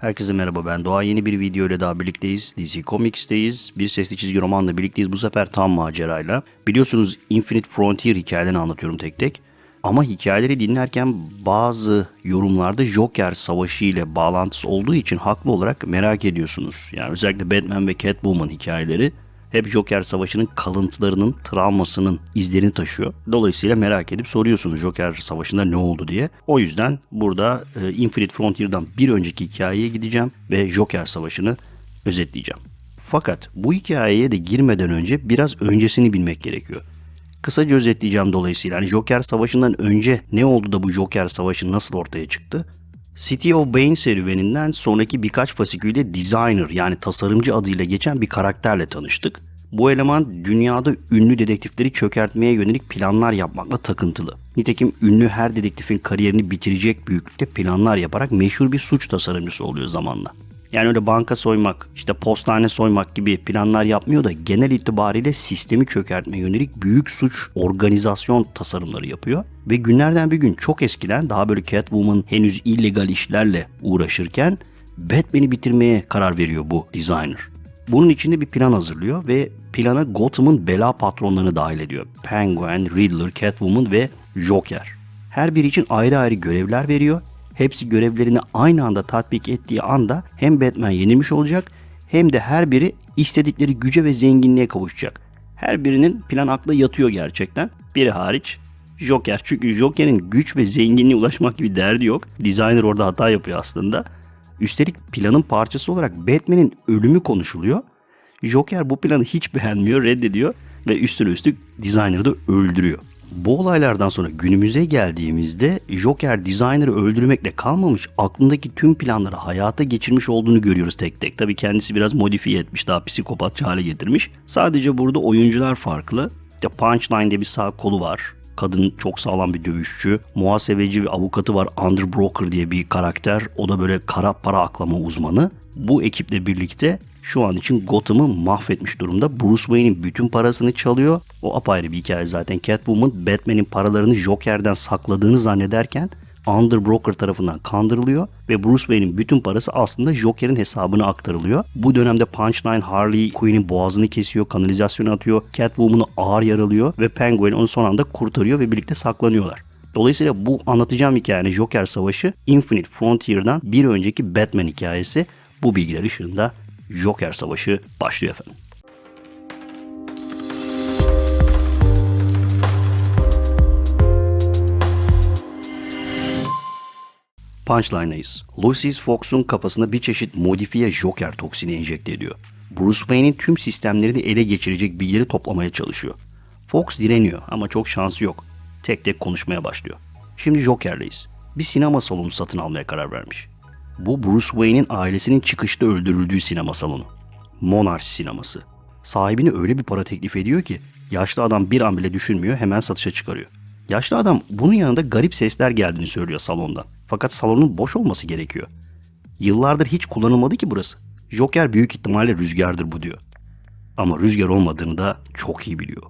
Herkese merhaba ben Doğa. Yeni bir video ile daha birlikteyiz. DC Comics'teyiz. Bir sesli çizgi romanla birlikteyiz. Bu sefer tam macerayla. Biliyorsunuz Infinite Frontier hikayelerini anlatıyorum tek tek. Ama hikayeleri dinlerken bazı yorumlarda Joker savaşı ile bağlantısı olduğu için haklı olarak merak ediyorsunuz. Yani özellikle Batman ve Catwoman hikayeleri hep Joker Savaşı'nın kalıntılarının, travmasının izlerini taşıyor. Dolayısıyla merak edip soruyorsunuz Joker Savaşı'nda ne oldu diye. O yüzden burada e, Infinite Frontier'dan bir önceki hikayeye gideceğim ve Joker Savaşı'nı özetleyeceğim. Fakat bu hikayeye de girmeden önce biraz öncesini bilmek gerekiyor. Kısaca özetleyeceğim dolayısıyla. Yani Joker Savaşı'ndan önce ne oldu da bu Joker Savaşı nasıl ortaya çıktı? City of Bane serüveninden sonraki birkaç fasikülde designer yani tasarımcı adıyla geçen bir karakterle tanıştık. Bu eleman dünyada ünlü dedektifleri çökertmeye yönelik planlar yapmakla takıntılı. Nitekim ünlü her dedektifin kariyerini bitirecek büyüklükte planlar yaparak meşhur bir suç tasarımcısı oluyor zamanla. Yani öyle banka soymak, işte postane soymak gibi planlar yapmıyor da genel itibariyle sistemi çökertme yönelik büyük suç organizasyon tasarımları yapıyor. Ve günlerden bir gün çok eskiden daha böyle Catwoman henüz illegal işlerle uğraşırken Batman'i bitirmeye karar veriyor bu designer. Bunun içinde bir plan hazırlıyor ve plana Gotham'ın bela patronlarını dahil ediyor. Penguin, Riddler, Catwoman ve Joker. Her biri için ayrı ayrı görevler veriyor hepsi görevlerini aynı anda tatbik ettiği anda hem Batman yenilmiş olacak hem de her biri istedikleri güce ve zenginliğe kavuşacak. Her birinin plan akla yatıyor gerçekten. Biri hariç Joker. Çünkü Joker'in güç ve zenginliğe ulaşmak gibi derdi yok. Designer orada hata yapıyor aslında. Üstelik planın parçası olarak Batman'in ölümü konuşuluyor. Joker bu planı hiç beğenmiyor, reddediyor ve üstüne üstlük designer'ı da öldürüyor. Bu olaylardan sonra günümüze geldiğimizde Joker Designer'ı öldürmekle kalmamış aklındaki tüm planları hayata geçirmiş olduğunu görüyoruz tek tek. Tabii kendisi biraz modifiye etmiş daha psikopatça hale getirmiş. Sadece burada oyuncular farklı. İşte Punchline'de bir sağ kolu var. Kadın çok sağlam bir dövüşçü. Muhasebeci ve avukatı var. Underbroker diye bir karakter. O da böyle kara para aklama uzmanı. Bu ekiple birlikte şu an için Gotham'ı mahvetmiş durumda. Bruce Wayne'in bütün parasını çalıyor. O apayrı bir hikaye zaten. Catwoman Batman'in paralarını Joker'den sakladığını zannederken Underbroker tarafından kandırılıyor ve Bruce Wayne'in bütün parası aslında Joker'in hesabına aktarılıyor. Bu dönemde Punchline Harley Quinn'in boğazını kesiyor, kanalizasyona atıyor, Catwoman'ı ağır yaralıyor ve Penguin onu son anda kurtarıyor ve birlikte saklanıyorlar. Dolayısıyla bu anlatacağım hikayenin Joker Savaşı Infinite Frontier'dan bir önceki Batman hikayesi bu bilgiler ışığında Joker Savaşı başlıyor efendim. Punchline'dayız. Lucius Fox'un kafasına bir çeşit modifiye Joker toksini enjekte ediyor. Bruce Wayne'in tüm sistemlerini ele geçirecek bilgileri toplamaya çalışıyor. Fox direniyor ama çok şansı yok. Tek tek konuşmaya başlıyor. Şimdi Joker'leyiz. Bir sinema salonu satın almaya karar vermiş. Bu Bruce Wayne'in ailesinin çıkışta öldürüldüğü sinema salonu. Monarch sineması. Sahibine öyle bir para teklif ediyor ki yaşlı adam bir an bile düşünmüyor hemen satışa çıkarıyor. Yaşlı adam bunun yanında garip sesler geldiğini söylüyor salondan. Fakat salonun boş olması gerekiyor. Yıllardır hiç kullanılmadı ki burası. Joker büyük ihtimalle rüzgardır bu diyor. Ama rüzgar olmadığını da çok iyi biliyor.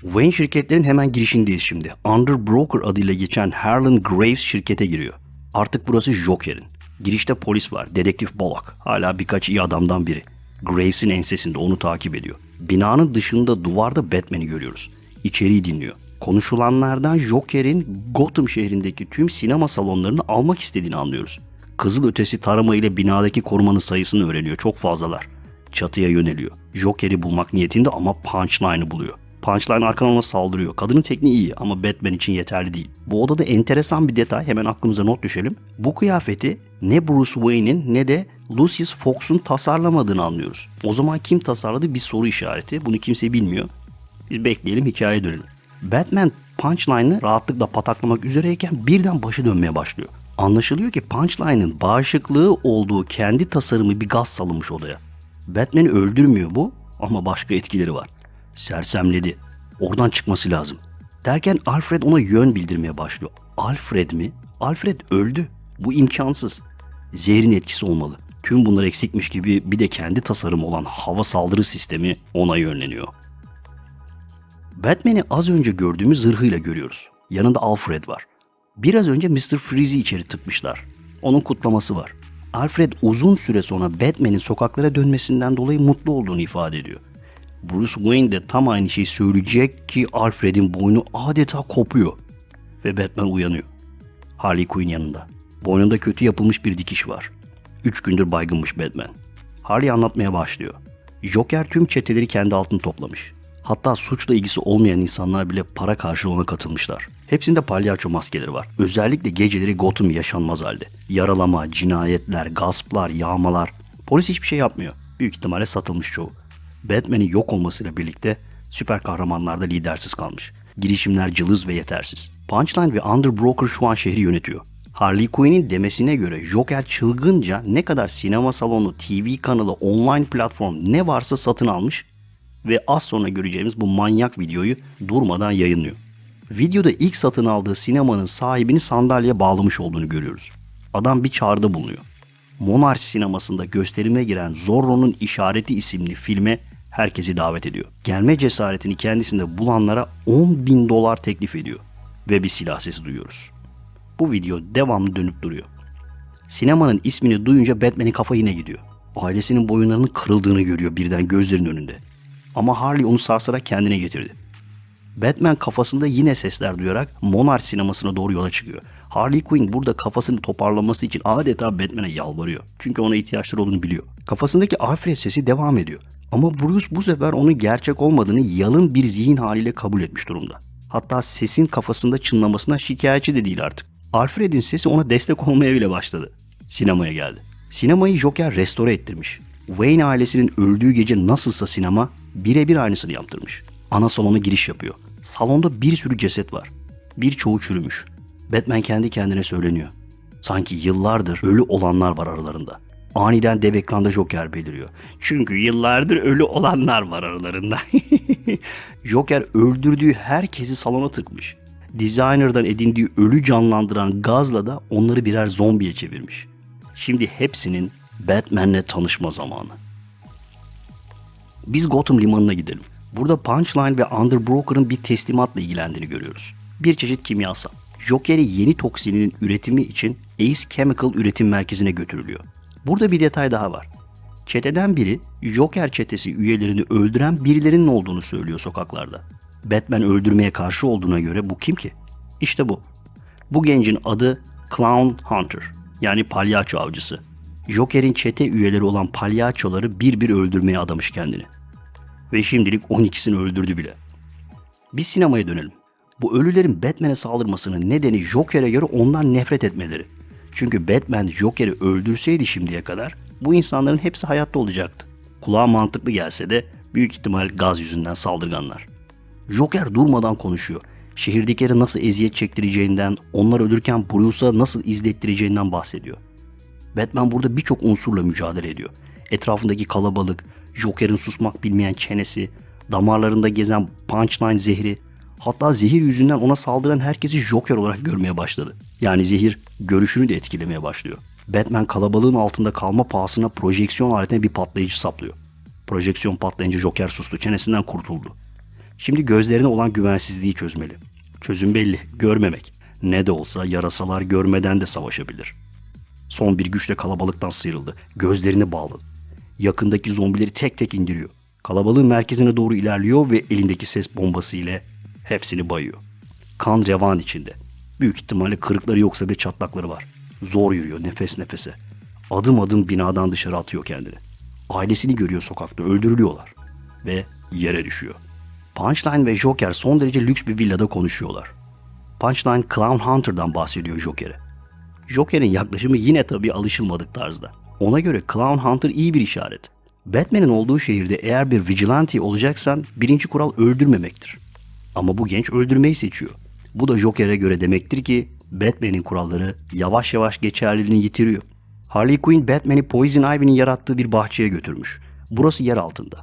Wayne şirketlerin hemen girişindeyiz şimdi. Underbroker adıyla geçen Harlan Graves şirkete giriyor. Artık burası Joker'in. Girişte polis var. Dedektif Bullock. Hala birkaç iyi adamdan biri. Graves'in ensesinde onu takip ediyor. Binanın dışında duvarda Batman'i görüyoruz. İçeriği dinliyor. Konuşulanlardan Joker'in Gotham şehrindeki tüm sinema salonlarını almak istediğini anlıyoruz. Kızıl ötesi tarama ile binadaki korumanın sayısını öğreniyor. Çok fazlalar. Çatıya yöneliyor. Joker'i bulmak niyetinde ama Punchline'ı buluyor. Punchline arkadan saldırıyor. Kadının tekniği iyi ama Batman için yeterli değil. Bu odada enteresan bir detay hemen aklımıza not düşelim. Bu kıyafeti ne Bruce Wayne'in ne de Lucius Fox'un tasarlamadığını anlıyoruz. O zaman kim tasarladı bir soru işareti. Bunu kimse bilmiyor. Biz bekleyelim hikayeye dönelim. Batman Punchline'ı rahatlıkla pataklamak üzereyken birden başı dönmeye başlıyor. Anlaşılıyor ki Punchline'ın bağışıklığı olduğu kendi tasarımı bir gaz salınmış odaya. Batman'i öldürmüyor bu ama başka etkileri var. Sersemledi. Oradan çıkması lazım. Derken Alfred ona yön bildirmeye başlıyor. Alfred mi? Alfred öldü. Bu imkansız. Zehrin etkisi olmalı. Tüm bunlar eksikmiş gibi bir de kendi tasarımı olan hava saldırı sistemi ona yönleniyor. Batman'i az önce gördüğümüz zırhıyla görüyoruz. Yanında Alfred var. Biraz önce Mr. Freeze'i içeri tıkmışlar. Onun kutlaması var. Alfred uzun süre sonra Batman'in sokaklara dönmesinden dolayı mutlu olduğunu ifade ediyor. Bruce Wayne de tam aynı şeyi söyleyecek ki Alfred'in boynu adeta kopuyor ve Batman uyanıyor. Harley Quinn yanında. Boynunda kötü yapılmış bir dikiş var. Üç gündür baygınmış Batman. Harley anlatmaya başlıyor. Joker tüm çeteleri kendi altına toplamış. Hatta suçla ilgisi olmayan insanlar bile para karşılığına katılmışlar. Hepsinde palyaço maskeleri var. Özellikle geceleri Gotham yaşanmaz halde. Yaralama, cinayetler, gasplar, yağmalar. Polis hiçbir şey yapmıyor. Büyük ihtimalle satılmış çoğu. Batman'in yok olmasıyla birlikte süper kahramanlar da lidersiz kalmış. Girişimler cılız ve yetersiz. Punchline ve Underbroker şu an şehri yönetiyor. Harley Quinn'in demesine göre Joker çılgınca ne kadar sinema salonu, TV kanalı, online platform ne varsa satın almış ve az sonra göreceğimiz bu manyak videoyu durmadan yayınlıyor. Videoda ilk satın aldığı sinemanın sahibini sandalyeye bağlamış olduğunu görüyoruz. Adam bir çağrıda bulunuyor. Monarch sinemasında gösterime giren Zorro'nun İşareti isimli filme herkesi davet ediyor. Gelme cesaretini kendisinde bulanlara 10 bin dolar teklif ediyor. Ve bir silah sesi duyuyoruz. Bu video devamlı dönüp duruyor. Sinemanın ismini duyunca Batman'in kafa yine gidiyor. Ailesinin boyunlarının kırıldığını görüyor birden gözlerinin önünde. Ama Harley onu sarsarak kendine getirdi. Batman kafasında yine sesler duyarak Monarch sinemasına doğru yola çıkıyor. Harley Quinn burada kafasını toparlaması için adeta Batman'e yalvarıyor. Çünkü ona ihtiyaçları olduğunu biliyor. Kafasındaki Alfred sesi devam ediyor. Ama Bruce bu sefer onun gerçek olmadığını yalın bir zihin haliyle kabul etmiş durumda. Hatta sesin kafasında çınlamasına şikayetçi de değil artık. Alfred'in sesi ona destek olmaya bile başladı. Sinemaya geldi. Sinemayı Joker restore ettirmiş. Wayne ailesinin öldüğü gece nasılsa sinema birebir aynısını yaptırmış. Ana salona giriş yapıyor. Salonda bir sürü ceset var. Birçoğu çürümüş. Batman kendi kendine söyleniyor. Sanki yıllardır ölü olanlar var aralarında. Aniden dev ekranda Joker beliriyor. Çünkü yıllardır ölü olanlar var aralarında. Joker öldürdüğü herkesi salona tıkmış. Designer'dan edindiği ölü canlandıran gazla da onları birer zombiye çevirmiş. Şimdi hepsinin Batman'le tanışma zamanı. Biz Gotham limanına gidelim. Burada Punchline ve Underbroker'ın bir teslimatla ilgilendiğini görüyoruz. Bir çeşit kimyasal. Joker'i yeni toksinin üretimi için Ace Chemical üretim merkezine götürülüyor. Burada bir detay daha var. Çeteden biri Joker çetesi üyelerini öldüren birilerinin olduğunu söylüyor sokaklarda. Batman öldürmeye karşı olduğuna göre bu kim ki? İşte bu. Bu gencin adı Clown Hunter yani palyaço avcısı. Joker'in çete üyeleri olan palyaçoları bir bir öldürmeye adamış kendini. Ve şimdilik 12'sini öldürdü bile. Biz sinemaya dönelim. Bu ölülerin Batman'e saldırmasının nedeni Joker'e göre ondan nefret etmeleri. Çünkü Batman Joker'i öldürseydi şimdiye kadar bu insanların hepsi hayatta olacaktı. Kulağa mantıklı gelse de büyük ihtimal gaz yüzünden saldırganlar. Joker durmadan konuşuyor. Şehirdekileri nasıl eziyet çektireceğinden, onlar ölürken Bruce'a nasıl izlettireceğinden bahsediyor. Batman burada birçok unsurla mücadele ediyor. Etrafındaki kalabalık, Joker'in susmak bilmeyen çenesi, damarlarında gezen punchline zehri, hatta zehir yüzünden ona saldıran herkesi Joker olarak görmeye başladı. Yani zehir görüşünü de etkilemeye başlıyor. Batman kalabalığın altında kalma pahasına projeksiyon aletine bir patlayıcı saplıyor. Projeksiyon patlayınca Joker sustu, çenesinden kurtuldu. Şimdi gözlerine olan güvensizliği çözmeli. Çözüm belli, görmemek. Ne de olsa yarasalar görmeden de savaşabilir. Son bir güçle kalabalıktan sıyrıldı. Gözlerini bağladı. Yakındaki zombileri tek tek indiriyor. Kalabalığın merkezine doğru ilerliyor ve elindeki ses bombası ile hepsini bayıyor. Kan revan içinde. Büyük ihtimalle kırıkları yoksa bir çatlakları var. Zor yürüyor nefes nefese. Adım adım binadan dışarı atıyor kendini. Ailesini görüyor sokakta öldürülüyorlar. Ve yere düşüyor. Punchline ve Joker son derece lüks bir villada konuşuyorlar. Punchline Clown Hunter'dan bahsediyor Joker'e. Joker'in yaklaşımı yine tabii alışılmadık tarzda. Ona göre Clown Hunter iyi bir işaret. Batman'in olduğu şehirde eğer bir vigilante olacaksan birinci kural öldürmemektir. Ama bu genç öldürmeyi seçiyor. Bu da Joker'e göre demektir ki Batman'in kuralları yavaş yavaş geçerliliğini yitiriyor. Harley Quinn Batman'i Poison Ivy'nin yarattığı bir bahçeye götürmüş. Burası yer altında.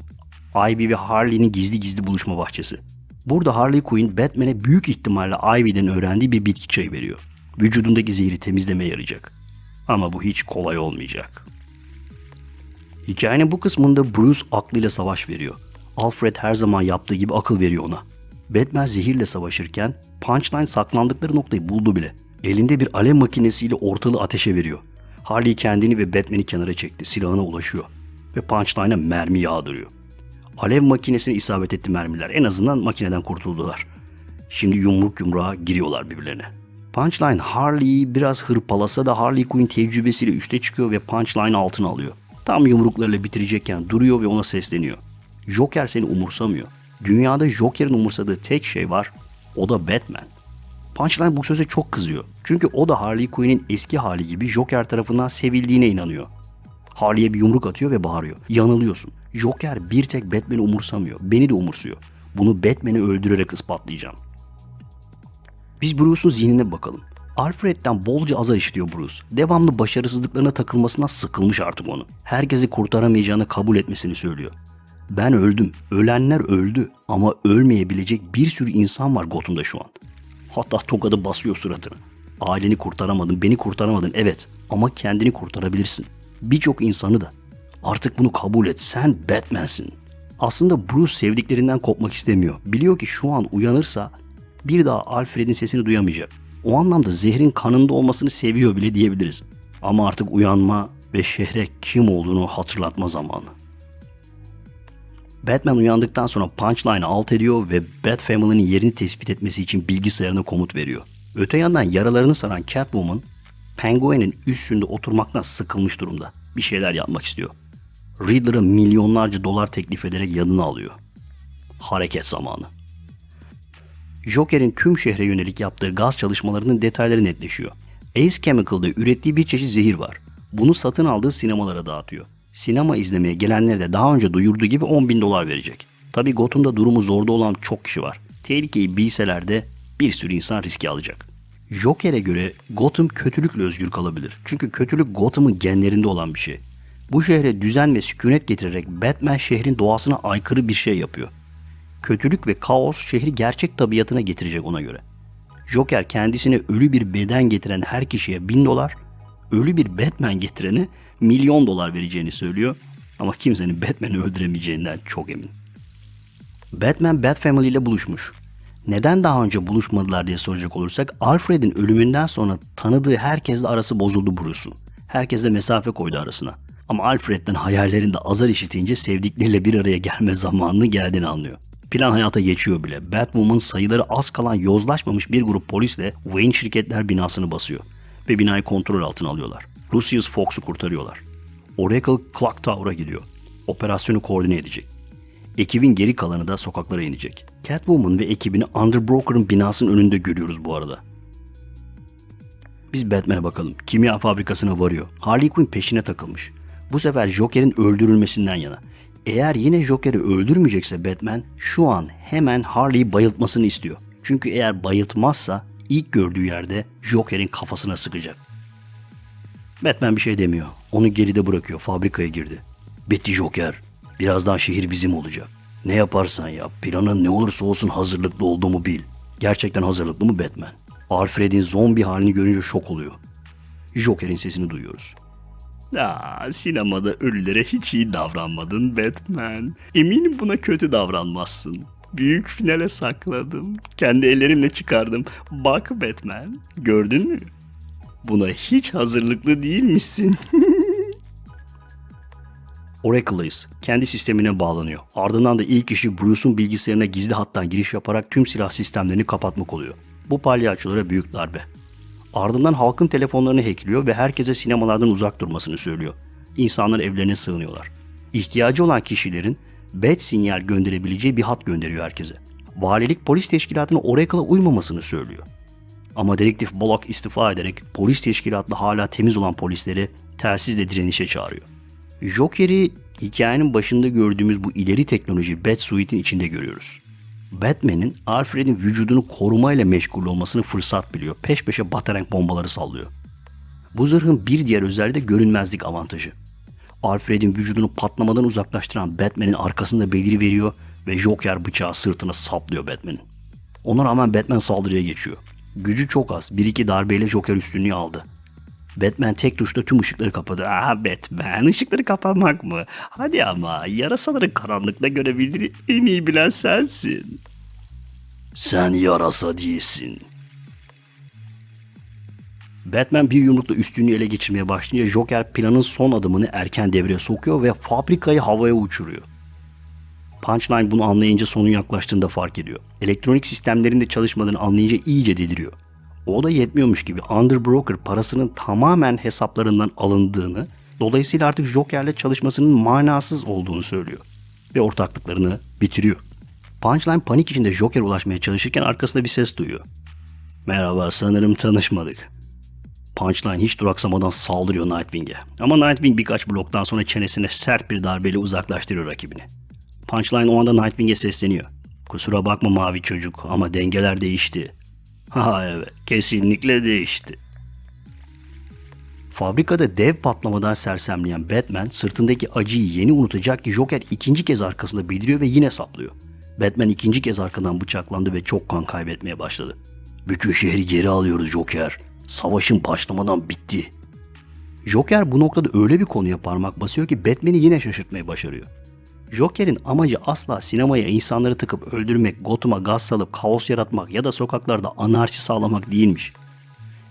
Ivy ve Harley'nin gizli gizli buluşma bahçesi. Burada Harley Quinn Batman'e büyük ihtimalle Ivy'den öğrendiği bir bitki çayı veriyor. Vücudundaki zehri temizlemeye yarayacak. Ama bu hiç kolay olmayacak. Hikayenin bu kısmında Bruce aklıyla savaş veriyor. Alfred her zaman yaptığı gibi akıl veriyor ona. Batman zehirle savaşırken Punchline saklandıkları noktayı buldu bile. Elinde bir alev makinesiyle ortalığı ateşe veriyor. Harley kendini ve Batman'i kenara çekti. Silahına ulaşıyor. Ve punchline'a mermi yağdırıyor. Alev makinesine isabet etti mermiler. En azından makineden kurtuldular. Şimdi yumruk yumruğa giriyorlar birbirlerine. Punchline Harley'i biraz hırpalasa da Harley Quinn tecrübesiyle üste çıkıyor ve Punchline altına alıyor. Tam yumruklarıyla bitirecekken duruyor ve ona sesleniyor. Joker seni umursamıyor. Dünyada Joker'in umursadığı tek şey var. O da Batman. Punchline bu söze çok kızıyor. Çünkü o da Harley Quinn'in eski hali gibi Joker tarafından sevildiğine inanıyor. Harley'e bir yumruk atıyor ve bağırıyor. Yanılıyorsun. Joker bir tek Batman'i umursamıyor. Beni de umursuyor. Bunu Batman'i öldürerek ispatlayacağım. Biz Bruce'un zihnine bakalım. Alfred'den bolca azar işitiyor Bruce. Devamlı başarısızlıklarına takılmasından sıkılmış artık onu. Herkesi kurtaramayacağını kabul etmesini söylüyor. Ben öldüm. Ölenler öldü. Ama ölmeyebilecek bir sürü insan var Gotham'da şu an. Hatta tokadı basıyor suratına. Aileni kurtaramadın, beni kurtaramadın evet. Ama kendini kurtarabilirsin. Birçok insanı da. Artık bunu kabul et. Sen Batman'sin. Aslında Bruce sevdiklerinden kopmak istemiyor. Biliyor ki şu an uyanırsa bir daha Alfred'in sesini duyamayacak. O anlamda zehrin kanında olmasını seviyor bile diyebiliriz. Ama artık uyanma ve şehre kim olduğunu hatırlatma zamanı. Batman uyandıktan sonra Punchline'ı alt ediyor ve Bat Family'nin yerini tespit etmesi için bilgisayarına komut veriyor. Öte yandan yaralarını saran Catwoman, Penguin'in üstünde oturmaktan sıkılmış durumda. Bir şeyler yapmak istiyor. Riddler'a milyonlarca dolar teklif ederek yanına alıyor. Hareket zamanı. Joker'in tüm şehre yönelik yaptığı gaz çalışmalarının detayları netleşiyor. Ace Chemical'da ürettiği bir çeşit zehir var. Bunu satın aldığı sinemalara dağıtıyor. Sinema izlemeye gelenlere de daha önce duyurduğu gibi 10 bin dolar verecek. Tabi Gotham'da durumu zorda olan çok kişi var. Tehlikeyi bilseler de bir sürü insan riski alacak. Joker'e göre Gotham kötülükle özgür kalabilir. Çünkü kötülük Gotham'ın genlerinde olan bir şey. Bu şehre düzen ve sükunet getirerek Batman şehrin doğasına aykırı bir şey yapıyor. Kötülük ve kaos şehri gerçek tabiatına getirecek ona göre. Joker kendisine ölü bir beden getiren her kişiye bin dolar, ölü bir Batman getirene milyon dolar vereceğini söylüyor. Ama kimsenin Batman'i öldüremeyeceğinden çok emin. Batman Bat Family ile buluşmuş. Neden daha önce buluşmadılar diye soracak olursak Alfred'in ölümünden sonra tanıdığı herkesle arası bozuldu Bruce'un. Herkesle mesafe koydu arasına. Ama Alfred'den hayallerinde azar işitince sevdikleriyle bir araya gelme zamanını geldiğini anlıyor. Plan hayata geçiyor bile. Batwoman sayıları az kalan yozlaşmamış bir grup polisle Wayne şirketler binasını basıyor. Ve binayı kontrol altına alıyorlar. Lucius Fox'u kurtarıyorlar. Oracle Clock Tower'a gidiyor. Operasyonu koordine edecek. Ekibin geri kalanı da sokaklara inecek. Catwoman ve ekibini Underbroker'ın binasının önünde görüyoruz bu arada. Biz Batman'e bakalım. Kimya fabrikasına varıyor. Harley Quinn peşine takılmış. Bu sefer Joker'in öldürülmesinden yana. Eğer yine Joker'i öldürmeyecekse Batman şu an hemen Harley'i bayıltmasını istiyor. Çünkü eğer bayıltmazsa ilk gördüğü yerde Joker'in kafasına sıkacak. Batman bir şey demiyor. Onu geride bırakıyor. Fabrikaya girdi. Bitti Joker. Birazdan şehir bizim olacak. Ne yaparsan yap. Planın ne olursa olsun hazırlıklı olduğumu bil. Gerçekten hazırlıklı mı Batman? Alfred'in zombi halini görünce şok oluyor. Joker'in sesini duyuyoruz. Aa, sinemada ölülere hiç iyi davranmadın Batman. Eminim buna kötü davranmazsın. Büyük finale sakladım. Kendi ellerimle çıkardım. Bak Batman, gördün mü? Buna hiç hazırlıklı değilmişsin. Oracle'dayız. Kendi sistemine bağlanıyor. Ardından da ilk işi Bruce'un bilgisayarına gizli hattan giriş yaparak tüm silah sistemlerini kapatmak oluyor. Bu palyaçolara büyük darbe. Ardından halkın telefonlarını hackliyor ve herkese sinemalardan uzak durmasını söylüyor. İnsanlar evlerine sığınıyorlar. İhtiyacı olan kişilerin bad sinyal gönderebileceği bir hat gönderiyor herkese. Valilik polis teşkilatına Oracle'a uymamasını söylüyor. Ama dedektif Bullock istifa ederek polis teşkilatlı hala temiz olan polisleri telsizle direnişe çağırıyor. Joker'i hikayenin başında gördüğümüz bu ileri teknoloji Batsuite'in içinde görüyoruz. Batman'in Alfred'in vücudunu korumayla meşgul olmasını fırsat biliyor. Peş peşe batarenk bombaları sallıyor. Bu zırhın bir diğer özelliği de görünmezlik avantajı. Alfred'in vücudunu patlamadan uzaklaştıran Batman'in arkasında beliri veriyor ve Joker bıçağı sırtına saplıyor Batman'in. Ona rağmen Batman saldırıya geçiyor. Gücü çok az. Bir iki darbeyle Joker üstünlüğü aldı. Batman tek tuşla tüm ışıkları kapadı. Ah Batman ışıkları kapanmak mı? Hadi ama yarasaları karanlıkta görebilir en iyi bilen sensin. Sen yarasa değilsin. Batman bir yumrukla üstünlüğü ele geçirmeye başlayınca Joker planın son adımını erken devreye sokuyor ve fabrikayı havaya uçuruyor. Punchline bunu anlayınca sonun yaklaştığını da fark ediyor. Elektronik sistemlerinde çalışmadığını anlayınca iyice deliriyor. O da yetmiyormuş gibi Underbroker parasının tamamen hesaplarından alındığını, dolayısıyla artık Joker'le çalışmasının manasız olduğunu söylüyor. Ve ortaklıklarını bitiriyor. Punchline panik içinde Joker'e ulaşmaya çalışırken arkasında bir ses duyuyor. Merhaba sanırım tanışmadık. Punchline hiç duraksamadan saldırıyor Nightwing'e. Ama Nightwing birkaç bloktan sonra çenesine sert bir darbeyle uzaklaştırıyor rakibini. Punchline o anda Nightwing'e sesleniyor. Kusura bakma mavi çocuk ama dengeler değişti. Ha evet kesinlikle değişti. Fabrikada dev patlamadan sersemleyen Batman sırtındaki acıyı yeni unutacak ki Joker ikinci kez arkasında bildiriyor ve yine saplıyor. Batman ikinci kez arkadan bıçaklandı ve çok kan kaybetmeye başladı. Bütün şehri geri alıyoruz Joker. Savaşın başlamadan bitti. Joker bu noktada öyle bir konuya parmak basıyor ki Batman'i yine şaşırtmayı başarıyor. Joker'in amacı asla sinemaya insanları tıkıp öldürmek, Gotham'a gaz salıp kaos yaratmak ya da sokaklarda anarşi sağlamak değilmiş.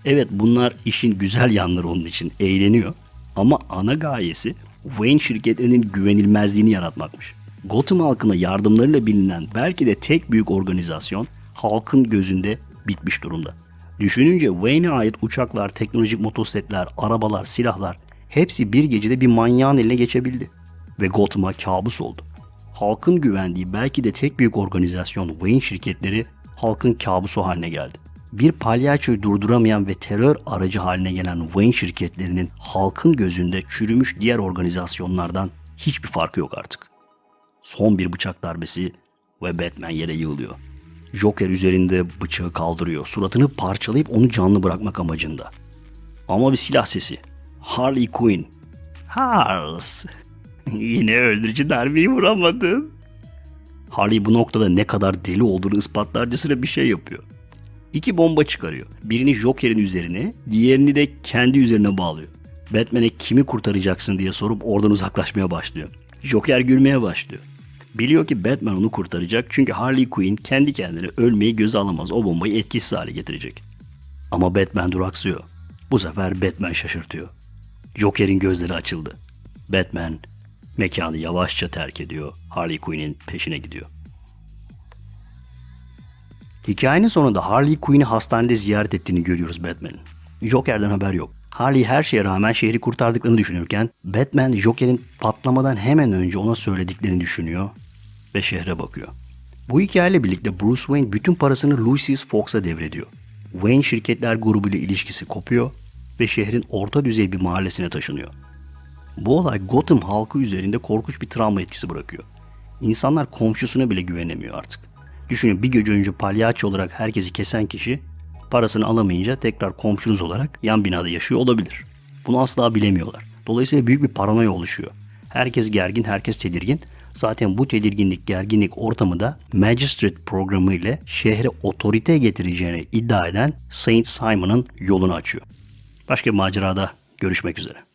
Evet bunlar işin güzel yanları onun için eğleniyor ama ana gayesi Wayne şirketlerinin güvenilmezliğini yaratmakmış. Gotham halkına yardımlarıyla bilinen belki de tek büyük organizasyon halkın gözünde bitmiş durumda. Düşününce Wayne'e ait uçaklar, teknolojik motosikletler, arabalar, silahlar hepsi bir gecede bir manyağın eline geçebildi. Ve Gotham'a kabus oldu. Halkın güvendiği belki de tek büyük organizasyon Wayne şirketleri halkın kabusu haline geldi. Bir palyaçoyu durduramayan ve terör aracı haline gelen Wayne şirketlerinin halkın gözünde çürümüş diğer organizasyonlardan hiçbir farkı yok artık. Son bir bıçak darbesi ve Batman yere yığılıyor. Joker üzerinde bıçağı kaldırıyor. Suratını parçalayıp onu canlı bırakmak amacında. Ama bir silah sesi. Harley Quinn. Harls. Yine öldürücü darbeyi vuramadın. Harley bu noktada ne kadar deli olduğunu ispatlarcasına bir şey yapıyor. İki bomba çıkarıyor. Birini Joker'in üzerine, diğerini de kendi üzerine bağlıyor. Batman'e kimi kurtaracaksın diye sorup oradan uzaklaşmaya başlıyor. Joker gülmeye başlıyor. Biliyor ki Batman onu kurtaracak çünkü Harley Quinn kendi kendine ölmeyi göze alamaz o bombayı etkisiz hale getirecek. Ama Batman duraksıyor. Bu sefer Batman şaşırtıyor. Joker'in gözleri açıldı. Batman mekanı yavaşça terk ediyor. Harley Quinn'in peşine gidiyor. Hikayenin sonunda Harley Quinn'i hastanede ziyaret ettiğini görüyoruz Batman'in. Joker'den haber yok. Harley her şeye rağmen şehri kurtardıklarını düşünürken Batman Joker'in patlamadan hemen önce ona söylediklerini düşünüyor ve şehre bakıyor. Bu hikayeyle birlikte Bruce Wayne bütün parasını Lucius Fox'a devrediyor. Wayne şirketler grubuyla ilişkisi kopuyor ve şehrin orta düzey bir mahallesine taşınıyor. Bu olay Gotham halkı üzerinde korkunç bir travma etkisi bırakıyor. İnsanlar komşusuna bile güvenemiyor artık. Düşünün bir gece önce palyaço olarak herkesi kesen kişi parasını alamayınca tekrar komşunuz olarak yan binada yaşıyor olabilir. Bunu asla bilemiyorlar. Dolayısıyla büyük bir paranoya oluşuyor. Herkes gergin, herkes tedirgin. Zaten bu tedirginlik, gerginlik ortamı da Magistrate programı ile şehre otorite getireceğini iddia eden Saint Simon'ın yolunu açıyor. Başka bir macerada görüşmek üzere.